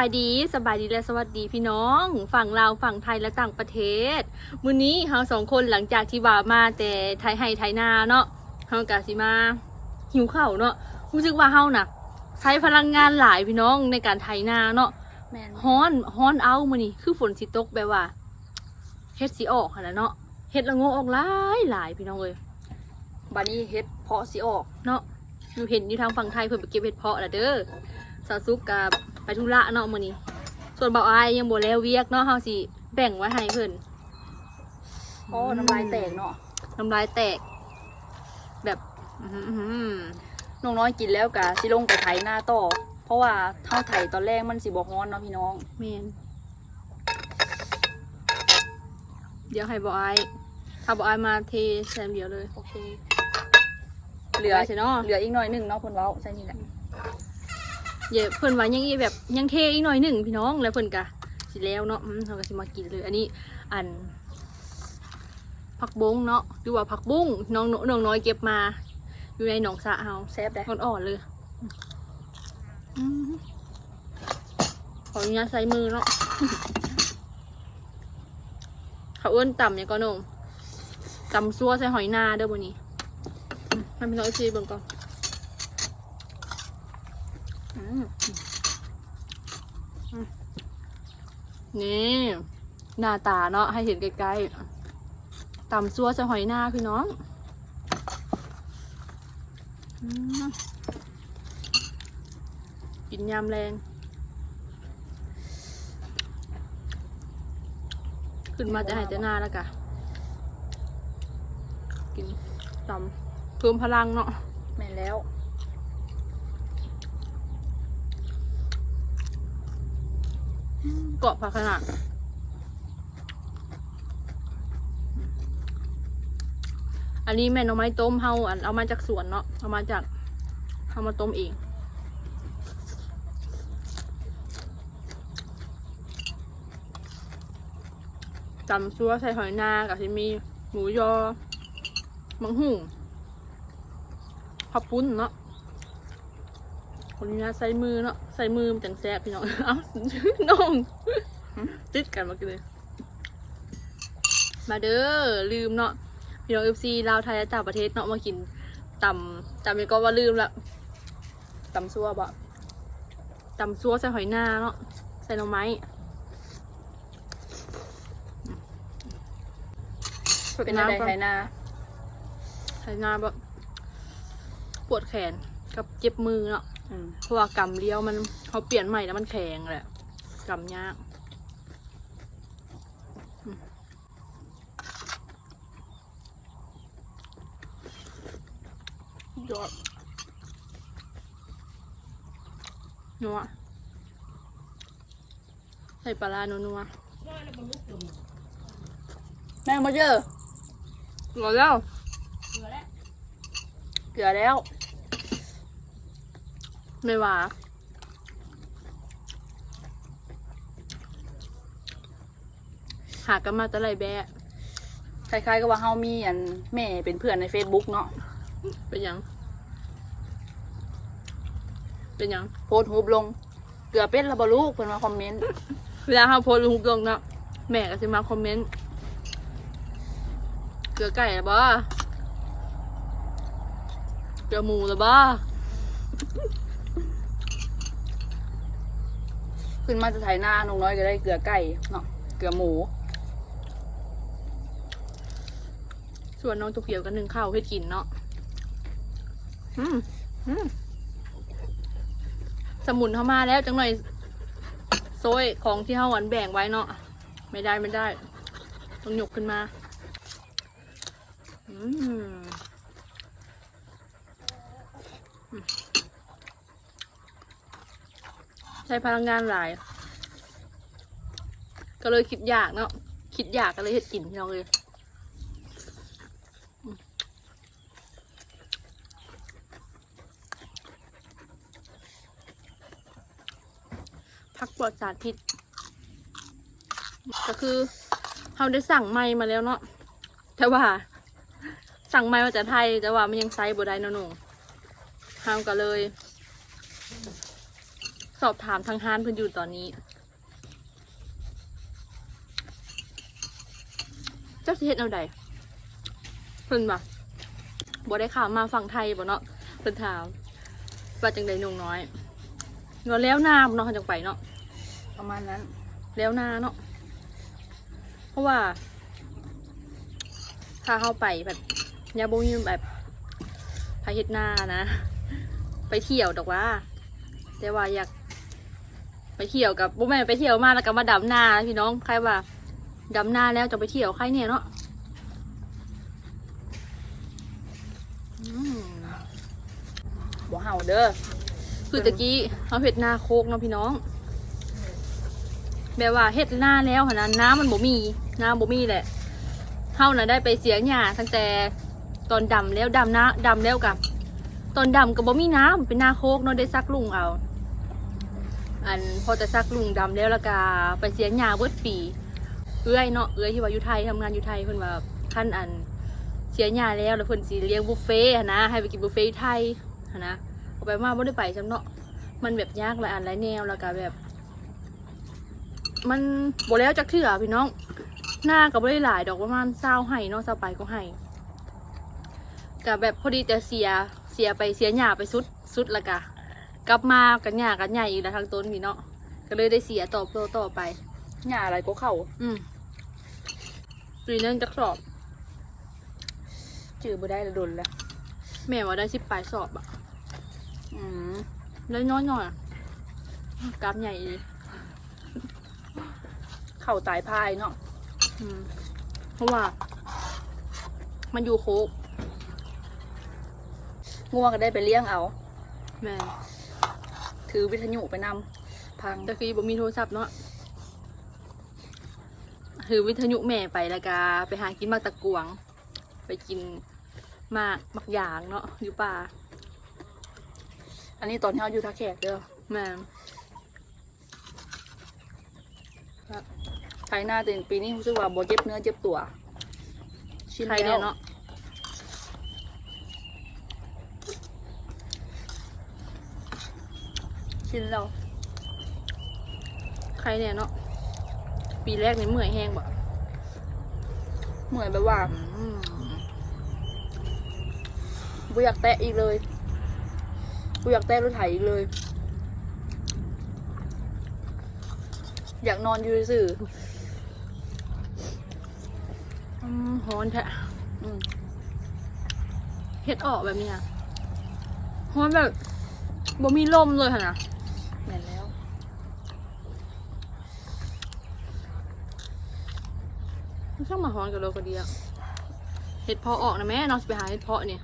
ายดีสบายดีและสวัสดีพี่น้อง ฝั่งลาวฝั่งไทยและต่างประเทศมื้อนี้เฮาสองคนหลังจากที่ว่ามาแต่ไทยให้ไทยนาเนาะเฮากะสิมาหิวข้าวเนาะรู้สึกว่าเฮาน่ะใช้พลังงานหลายพี่น้องในการไถนาเนาะแมนฮ้อนฮ้อนเอามื้อนี้คือฝนสิตกแบบว่าเฮ็ดสิออกหั่นน่ะเนาะเฮ็ดละโงกออกหลายหลายพี่น้องเอ้ยบานี้เฮ็ดเพาะสิออกเนาะอยู่เห็นอยู่ทางฝั่งไทยเพิ่นไปเก็บเห็ดเพาะละเด้อสาวซุกกับไป ธุระเนาะมื้อนี้ ส่วนเบาอายยังบ่แล้วเวียกเนาะเฮาสิแบ่งไว้ให้เพิ่นโอ้น้ำลายแตกเนาะน้ำลายแตก แบบอื้อหืออื้อหือน้องน้อยกินแล้วกะสิลงไปไถหน้าต่อ เพราะว่าเท่าไถตอนแรกมันสิบ่ฮ้อนเนาะพี่น้องแม่นเดี๋ยวให้เบาอายถ้าเบาอายมาเทแซมเดียวเลย โอเค เหลือไปสิเนาะเหลืออีกหน่อยหนึงเนาะเพิ่นเว้าใช่นี่แหละ เดี๋ยวเพิ่นว่ายังอีแบบยังเทอีกหน่อยหนึ่งพี่น้องแล้วเพิ่นกะสิแล้วเนาะอืมเราก็สิมากินเลย อันนี้อันผักบงเนาะหรือว่าผักบุ้งน้องน้องน้อยเก็บมา อยู่ในหนองสระเฮาแซ่บได้อ่อนๆเลยอืมขออนุญาตใส่มือเนาะเขาเอื้นต่ำเนี่ยก็นงต่ำซัวใส่หอยนาเด้อบนนี้มให้พี่น้อยซีเบิ่งก่อน นี่หน้าตาเนาะให้เห็นใกล้ๆต่ำซัวใส่หอยหน้าพี่น้องกินยำแรงขึ้นมาจะหายใจหน้าแล้วกะกินต่ำเพิ่มพลังเนาะแม่แล้ว เกาะผักขนาดอันนี้แม่น่อไม้ต้มเฮาอันเอามาจากสวนเนาะเอามาจากเอามาต้มเองจำซัวใส่หอยนากับที่มีหมูยอมังหุ่งขับปุ้นเนาะ คนนี้นะใส่มือเนาะใส่มือมันจังแซ่บพี่น้อง เอ้าน้องติดกันมากันเลย มาเด้อลืมเนาะพี่น้องเอฟซีลาวไทยและต่างประเทศเนาะมากินต่ำจำยังก็ว่าลืมละตำซั่วบ่ตำซัวใส่หอยนาเนาะใส่หน่อไม้เป็นอะไรไถนาใส่หน้าแบบปวดแขนกับเจ็บมือเนาะอืม เพราะว่ากำเลี้ยวมันเขาเปลี่ยนใหม่แล้วมันแข็งแหละกำยากยอดนัวใส่ปลาร้านัวแม่มาเจอๆหมดแล้วเกลือแล้ว ไม่ว่าหากันมาแตะไรแบะคล้ายๆกับว่าเฮามีอันแม่เป็นเพื่อนใน Facebook เนาะเป็นหยัง เป็นหยัง โพสต์รูปลง เกลือเป็ดและบ่ลูกเพิ่นมาคอมเมนต์ เวลาเขาโพสต์ลงลงเนาะแม่ก็จะมาคอมเมนต์ เกลือไก่หรือบ่เกลือหมูหรือบ่ ขึ้นมาจะไถนาน้องน้อยก็ได้เกลือไก่เนาะเกลือหมู ส่วนน้องตุกเขียวกันหนึ่งข้าวให้กินเนาะอืมอืมสมุนเข้ามาแล้วจังหน่อยโซยของที่เฮาหวันแบ่งไว้เนาะไม่ได้ไม่ได้ ต้องหยกขึ้นมาอืม ใช้พลังงานหลาย ก็เลยคิดอยากเนาะคิดอยากก็เลยเห็ดกินพี่น้องเลยพักปลอดสารพิษก็คือเราได้สั่งไม้มาแล้วเนาะแต่ว่า สั่งไม้มาจากไทยแต่ว่ามันยังไซส์บ่ได้นาะหนูเราก็เลย สอบถามทางฮานเพิ่นอยู่ตอนนี้ เจ้าสิเฮ็ดเอาใดเพิ่นว่าบ่ได้ข่าวมาฝั่งไทยบ่เนาะเพิ่นถามว่าจังไดนงน้อยเงาแล้วนาบ่เนาะเขาจังไปเนาะประมาณนั้น แล้วนาเนาะเพราะว่า ถ้าเข้าไปแบบยาบมีแบบพาเฮ็ดนานะ ไปเที่ยวดอกว่า แต่ว่าอยาก ไปเที่ยวกับบุแม่นไปเที่ยวมาแล้วก็มาดำนาพี่น้องใครว่าดำนาแล้วจะไปเที่ยวใครเนี่ยเนาะบ่เห่าเด้อคือตะกี้เขาเห็ดนาโคกเนาะพี่น้องแบบว่าเห็ดหน้าแล้วขนาดน้ำมันบ่มีน้ำบ่มีแหละเฮาน่ะได้ไปเสียหญ้าตั้งแต่ตอนดำแล้วดำนะดำแล้วกับตอนดำก็บ่มีน้ำเป็นนาโคกเนาะได้ซักลุงเอา อันพอจะซักลุงดำแล้วแล้วก็ไปเสียหญ้าเบิดปีเอื้อยเนาะเอื้อยที่ว่าอยู่ไทยทำงานอยู่ไทยเพิ่นว่าขั้นอันเสียหญ้าแล้วแล้วเพิ่นสิเลี้ยงบุฟเฟ่นะ ให้ไปกินบุฟเฟ่ไทยนะเอาไปมาบ่ได้ไปจำเนาะมันแบบยากหลายอันหลายแนวแล้วก็แบบ มันบ่แล้วจักเถื่อพี่น้องหน้าก็บ่ได้หลายดอกประมาณเศร้าให้เนาะเศร้าไปก็ให้กับแบบพอดีแต่เสียเสียไปเสียหญ้าไปสุดสุดละกะ กลับมากันหญ้ากันใหญ่อีกแล้วทางต้นนี่เนาะก็เลยได้เสียต่อต่อต่อไป หญ้าอะไรก็เข้าอืมปีนึงจักสอบจื้อบ่ได้และดนแล้วแม่ว่าได้สิบปลายสอบอะอืมแล้วน้อยหน่อยอะกราฟใหญ่ดีเข้าตายพายเนาะอืมเพราะว่า มันอยู่โคกง่วงก็ได้ไปเลี้ยงเอา แม่ ถือวิทยุไปนำพังแต่คือบ่มีโทรศัพท์เนาะถือวิทยุแม่ไปแล้วก็ไปหากินมากตะกวง ไปกินหมากมักยางเนาะอยู่ป่า อันนี้ตอนที่เราอยู่ท่าแขกเด้อแม่ภายหน้าเต็นปีนี้รู้สึกว่าบ่เจ็บเนื้อเจ็บตัว ชินใครแล้เนี่วยเนาะ ชินแล้วใครเนี่ยเนาะ ปีแรกนี่เมื่อยแห้งบ่เหมือนแบบว่าอืมบ่อยากแตะอีกเลยบ่อยากแตะรถไถอีกเลย อยากนอนอยู่ซื่ออืมฮ้อนแท้ๆอืมเฮ็ดออกแบบนี้อะฮ้อนแบบบ่มีลมเลยค่ะนะ แม่นแล้ว มันช่างมาฮ้อนกับเราก็ดีอะเฮ็ดเพาะออกนะแม่เนาะสิไปหาเฮ็ดเพาะเนี่ย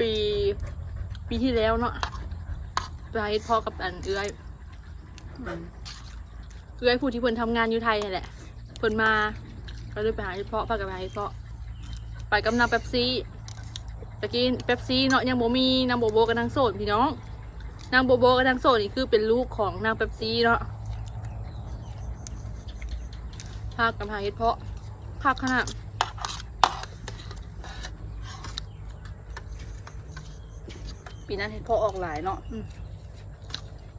ปี ปีที่แล้วเนาะ ไปหาเฮ็ดเพาะกับอันเอื้อยอืมเอื้อยผู้ที่เพิ่นทำงานอยู่ไทยนี่แหละ เพิ่นมาก็เลยไปหาเฮ็ดเพาะพากันไปหาเฮ็ดเพาะ ไปกับนางเป๊ปซี่ตะกี้เป๊ปซี่เนาะยังบ่มีนางโบโบกับนางโสดพี่น้อง นางโบโบกับนางโสดนี่คือเป็นลูกของนางเป๊ปซี่เนาะพากันหาเฮ็ดเพาะคักขนาดปีนั้นเห็นพ่อออกหลายเนาะ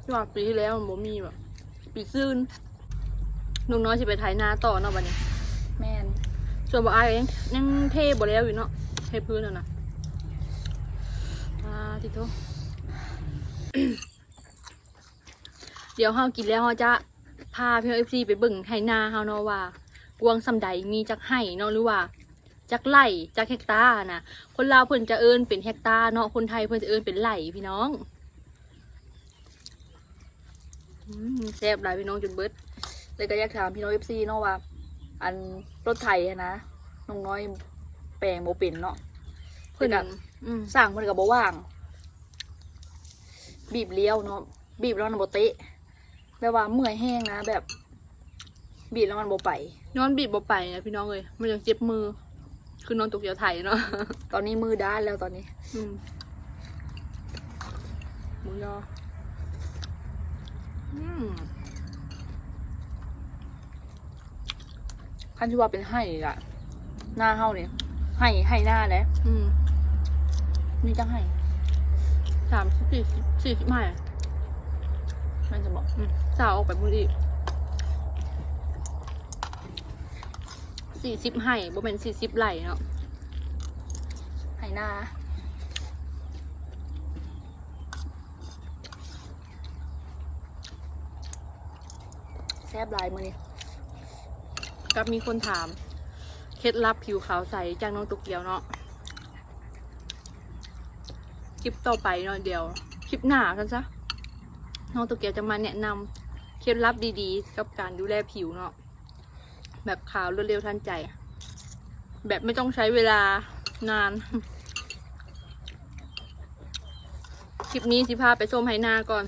ที่ว่าปีที่แล้วมันบ่มีแบบปีซื่นนุ่งน้อยสิไปไถนาต่อเนาะบัดนี้ แม่นส่วนบ่อายยังยังเทบ่แล้วอยู่เนาะเทพื้นน่ะนะอ่าทิโต เดี๋ยวเฮากินแล้วเฮาจะพาพี่เอฟซีไปเบิ่งไถนาเฮาเนาะว่ากวางซำใดมีจักไห่เนาะหรือว่าจักไร่จักเฮกตาร์นะคนลาวเพิ่นจะเอิ้นเป็นเฮกตาร์เนาะคนไทยเพิ่นจะเอิ้นเป็นไร่พี่น้องอืมแซ่บหลายพี่น้องจนเบิดเลยก็อยากถามพี่น้องเอฟซีเนาะว่า อันรถไถอะนะน้องน้อยแปลงโมเป็นเนาะเพิ่นคือแบบอืมสร้างมันกับบ่ว่าง บีบเลี้ยวเนาะบีบแล้วมันบ่เตะแบบว่าเมื่อยแห้งนะ แบบ บีบแล้วมันบ่ไปนอนบีบบ่ไปนะพี่น้องเอ้ยมันยังเจ็บมือ คือนอนตกเสียวไถเนาะตอนนี้มือด้านแล้วตอนนี้อืมหมูยออืมคันที่ว่าเป็นไห้อะหน้าเฮาเนี่ยไห้ไห้หน้าแหละอืมนี่จังไห้ สามสิบสี่สิบสี่สิบห้ามันจะบอกอืมสาวออกไปบุรีสี่สิบไห่บ่เป็นสี่สิบไหลเนาะไหหน้าแซบหลายมือนี่กับมีคนถาม เคล็ดลับผิวขาวใสจากน้องตุกเกียวเนาะ คลิปต่อไปเนาะเดี๋ยว คลิปหน้ากันซะน้องตุกเกียวจะมาแนะนำเคล็ดลับดีๆ กับการดูแลผิวเนาะแบบขาวรวดเร็วทันใจ แบบไม่ต้องใช้เวลานาน คลิปนี้สิพาไปส้มไฮนาก่อน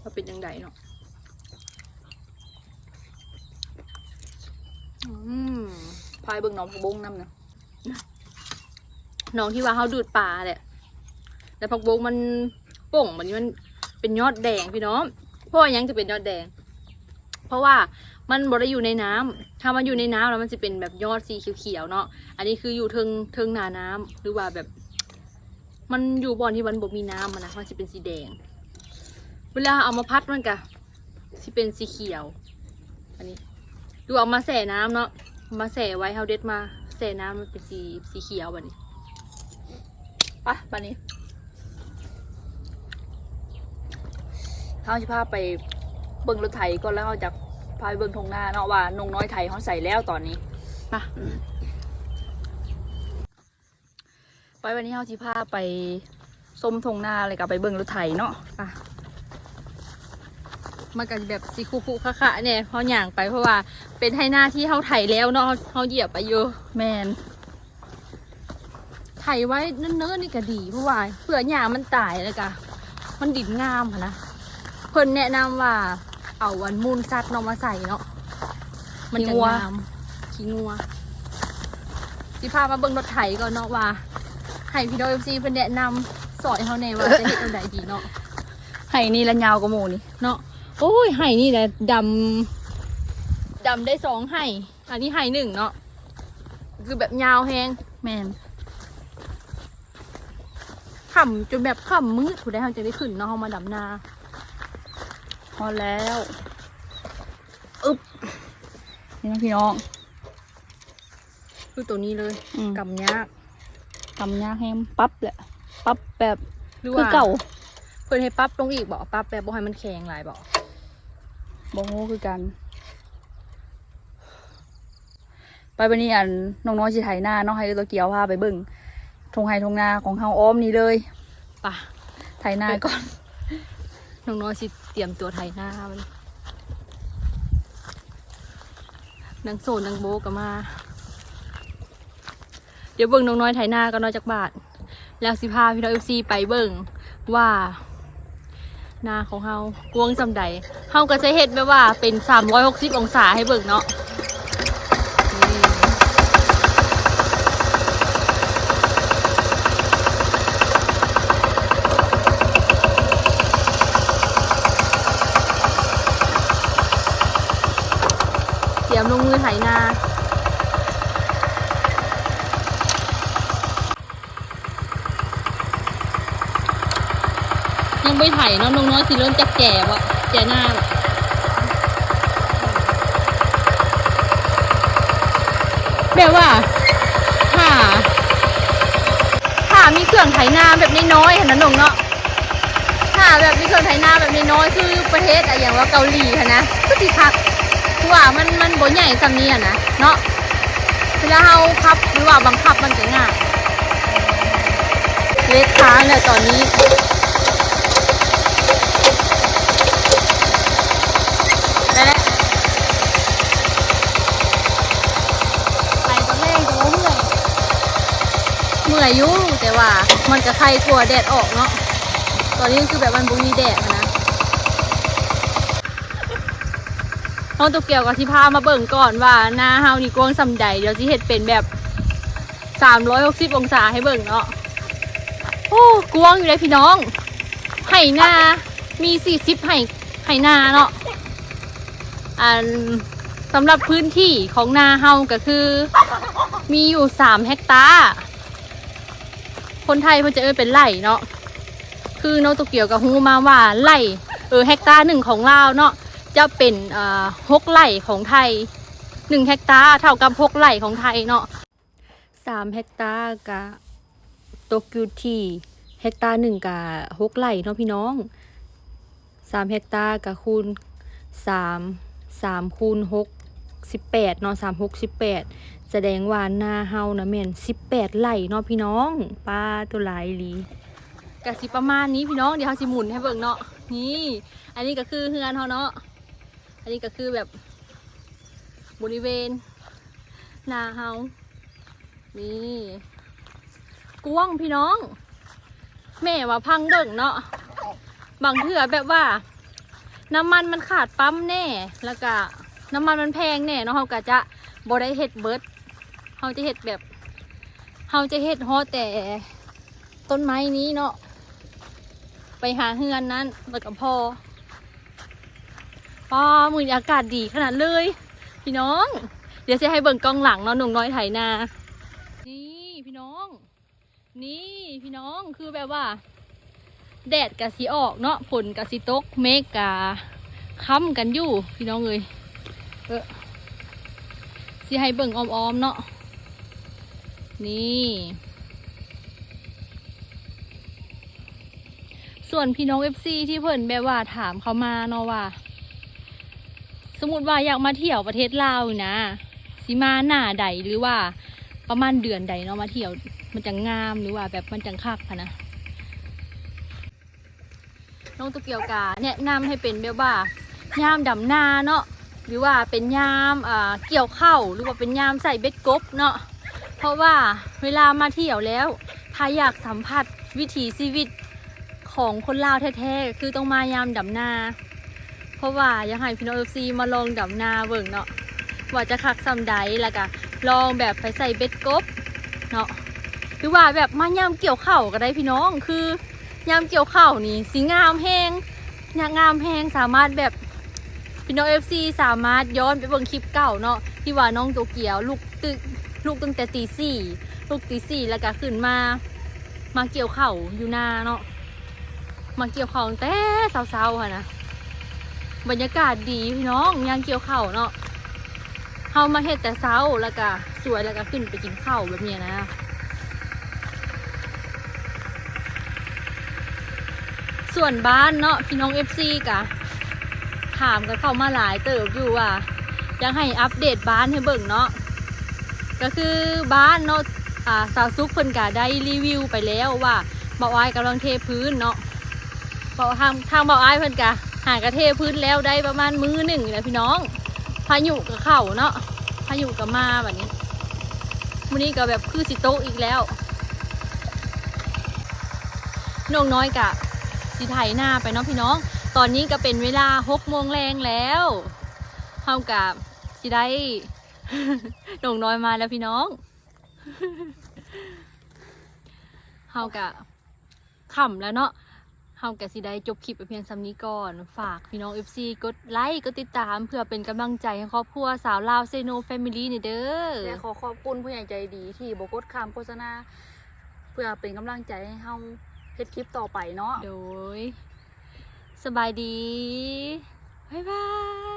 ว่าเป็นยังไงเนาะพายเบิ่งน้องผักบงน้ำเนาะน้องที่ว่าเขาดูดปลาแหละ แต่ผักบงมันโป่งมันมันเป็นยอดแดงพี่น้องเพราะว่ายังจะเป็นยอดแดง เพราะว่ามันบริอยู่ในน้ำถ้ามันอยู่ในน้ำแล้วมันจะเป็นแบบยอดสีเขียวๆเนาะ อันนี้คืออยู่เทิงเทิงนาน้ำหรือว่าแบบ มันอยู่บ่อนที่มันบ่มีน้ำมันนะมันจะเป็นสีแดง เวลาเอามาพัดมันกะสิเป็นสีเขียว อันนี้ ดูเอามาแส่น้ำเนาะ มาแส่ไว้เฮาเด็ดมาแส่น้ำมันเป็นสีสีเขียวแบบนี้ไปปานนี้ เขาจะพาไปเบิ่งรถไถก่อนแล้วเขาจะพาไปเบิ่งทงหน้าเนาะว่านงน้อยไถเขาใส่แล้วตอนนี้ไปะไปวันนี้เขาจะพาไปส้มทงหน้าเลยกับไปเบิ่งรถไถเนาะปะมันกันแบบสีคุคุคะคะเนี่ยเพราะหย่างไปเพราะว่าเป็นให้หน้าที่เขาไถแล้วเนาะเขาเหยียบไปเยอะแมนไถไว้เนิ่นๆนี่ก็ดีเพราะว่าเผื่อหญ้ามันตายเลยกะมันดินงามอะนะเพิ่นแนะนำว่า เอาวันมูลสัตว์เนาะมาใส่เนาะมันจะงามขี้งัวสิพามาเบิ่งรถไถก่อนเนาะว่าให้พี่ดอยซีเพิ่นแนะนำสอนเขาแน่ว่าจะเฮ็ดอันใดดีเนาะไห้นี่ละยาวกว่าหมูนี่เนาะโอ้ยไห่นี่แหละดำดำได้สองไห่อันนี้ไห่หนึ่งเนาะคือแบบยาวแฮง แมนขำจนแบบขำมืดถูได้ทางจะได้ขึ้นเนาะเอามาดำนา พอแล้วอึ๊บนี่นะพี่น้องคือตัวนี้เลยอืม กำยาก ทำยากแฮมปั๊บแหละปั๊บแบบหรือคือว่าเก่าเพิ่นให้ปั๊บลงอีกบอกปั๊บแบบบ่ให้มันแข็งหลายบอกบงโง่คือกัน ไปวันนี้อันน้องน้อยสิไถหน้าน้องไฮตัวเกียวพาไปเบิ่งทงไฮทงนาของเฮาอ้อมนี่เลย ป่ะไถหน้าก่อน น้องน้อยสิเตรียมตัวไถหน้ามันนางโซนนางโบก็มา เดี๋ยวเบิ่งน้องน้อยไถหน้าก็น้อยจากบาท แล้วสิพาพี่น้อยเอฟซีไปเบิ่งว่าหน้าของเฮากวงจำใดเฮาก็จะเห็นแบบว่าเป็น 360 องศาให้เบิ่งเนาะนี่เตรียมลงมือไถนา ยัง ไม่ไถเนาะน้องน้อยสิเริ่มจะแก่วะแก่หน้าละแบบว่าถ้าถ้ามีเครื่องไถนาแบบน้อยๆเห็นนะน้องเนาะถ้าแบบมีเครื่องไถนาแบบน้อยๆคือประเทศอะอย่างว่าเกาหลีค่ะนะก็สิคักคือว่ามันมันบ่ใหญ่สำเนียนะเนาะเวลาเฮาพับหรือว่าบังคับมันจะง่ายเล็กค้างเนี่ยตอนนี้ ได้แล้วไปตอนแรกจะว่าเมื่อยเมื่ อยอยู่แต่ว่ามันจะใครกลัวแดดออกเนาะตอนนี้คือแบบมันบุมีแดดนะน้องตัวเกี่ยวกับที่พามาเบิ่งก่อนว่าหน้าเฮานี่กว้างสำใดเดี๋ยวสิเห็ดเป็นแบบสามร้อยหกสิบองศาให้เบิ่งเนาะโอ้กว้างอยู่เลยพี่น้องไห่นามีสี่สิบไห่ไห่นาเนาะอันสำหรับพื้นที่ของนาเฮาก็คือ มีอยู่สามเฮกตาร์ คนไทยเพิ่นจะเอ่ยเป็นไร่เนาะคือโนโตเกียวกับฮูมาว่าไร่เออเฮกตาร์หนึ่งของลาวเนาะจะเป็นอ่าหกไร่ของไทยหนึ่งเฮกตาร์เท่ากับหกไร่ของไทยเนาะสามเฮกตาร์กับตกอยู่ที่เฮกตาร์หนึ่งกับหกไร่เนาะพี่น้องสามเฮกตาร์กับคูณสามสามคูณหกสิบแปดเนาะสามหกสิบแปด ดงว่านาเฮานะแม่นสิบแปดไร่เนาะพี่น้องป้าตัวหลายอีหลีกะสิประมาณนี้พี่น้องเดี๋ยวเขาสิหมุนให้เบิ่งเนาะนี่ อันนี้ก็คือเฮือนเขาเนาะอันนี้ก็คือแบบบริเวณนาเฮานี่กว้างพี่น้อง แม่ว่าพังเบิ่งเนาะบางเถื่อแบบว่า น้ำมันมันขาดปั๊มแน่ แล้วก็น้ำมันมันแพงแน่เนาะเขาก็จะบได้เฮ็ดเบิด เขาจะเฮ็ดแบบเขาจะเฮ็ดฮอแต่ต้นไม้นี้เนาะไปหาเฮือนนั้นแล้วก็พอป้ามือนอากาศดีขนาดเลย พี่น้อง เดี๋ยวจะให้เบิ่งกล้องหลังเนาะหนุ่มน้อยไถนา นี่พี่น้อง นี่พี่น้องคือแบบว่า แดดกะสีออกเนาะฝนกะสีตกเมฆกะค้ำกันอยู่ พี่น้องเลยเออสิให้เบิ่งอ้อมๆเนาะ นี่ ส่วนพี่น้องเอฟซีที่เพิ่นแบบว่าถามเขามาเนาะว่า สมมติว่าอยากมาเที่ยวประเทศลาวนะสิมาหน้าใดหรือว่า ประมาณเดือนใดเนาะมาเที่ยวมันจะงามหรือว่าแบบมันจะคักพะนะน้องตุกเกียวกาแนะนำให้เป็นแบบว่ายามดำนาเนาะหรือว่าเป็นยามอ่าเกี่ยวข้าวหรือว่าเป็นยามใส่เบ็ดกบเนาะ เพราะว่าเวลามาเที่ยวแล้วถ้าอยากสัมผัสวิถีชีวิตของคนลาวแท้ๆคือต้องมายามดำนา เพราะว่าอยากให้พี่น้องเอฟซีมาลองดำนาเบิ่งเนาะว่าจะคักซ้ำใดแล้วก็ลองแบบไปใส่เบ็ดกบเนาะหรือว่าแบบมายามเกี่ยวเข้าก็ได้พี่น้องคือยามเกี่ยวเข้านี่สีงามแห้งยางงามแห้งสามารถแบบพี่น้องเอฟซีสามารถย้อนไปเบิ่งคลิปเก่าเนาะที่ว่าน้องโตเกียวลูกตึก ลูกตั้งแต่ตีสี่ลูกตีสี่แล้วก็ขึ้นมา มาเกี่ยวข้าวอยู่นาเนาะมาเกี่ยวข้าวแต่เช้าๆค่ะนะบรรยากาศดีพี่น้องยางเกี่ยวข้าวเนาะเฮามาเฮ็ดแต่เช้าแล้วก็สวยแล้วก็ขึ้นไปกินข้าวแบบนี้นะส่วนบ้านเนาะพี่น้องเอฟซีกะถามกันเข้ามาหลายเติบอยู่ว่ายากให้อัปเดตบ้านให้เบิ่งเนาะ ก็คือบ้านเนาะอ่าสาวซุกเพิ่นกะได้รีวิวไปแล้วว่าเบาอ้ายกำลังเทพื้นเนาะเบาทางทางเบาอ้ายเพิ่นกะหากระเทพื้นแล้วได้ประมาณมือหนึ่งนะพี่น้อง พายุกับเข่าเนาะพายุกับมาแบบนี้วันนี้ก็แบบคือสิโตอีกแล้วน้องน้อยกะสิไถหน้าไปเนาะพี่น้อง ตอนนี้ก็เป็นเวลาหกโมงแรงแล้วเฮากับสิได้ น้องน้อยมาแล้วพี่น้องเฮากะขำแล้วเนาะเฮากะสิได้จบคลิปไปเพียงซ้ำนี้ก่อน ฝากพี่น้อง FC กดไลค์กดติดตามเพื่อเป็นกำลังใจให้ครอบครัวสาวลาวเซโนแฟมิลี่นี่เด้อและขอขอบคุณผู้ใหญ่ใจดีที่บกดคำโฆษณาเพื่อเป็นกำลังใจให้เฮาเฮ็ดคลิปต่อไปเนาะโดย สบายดี บ๊ายบาย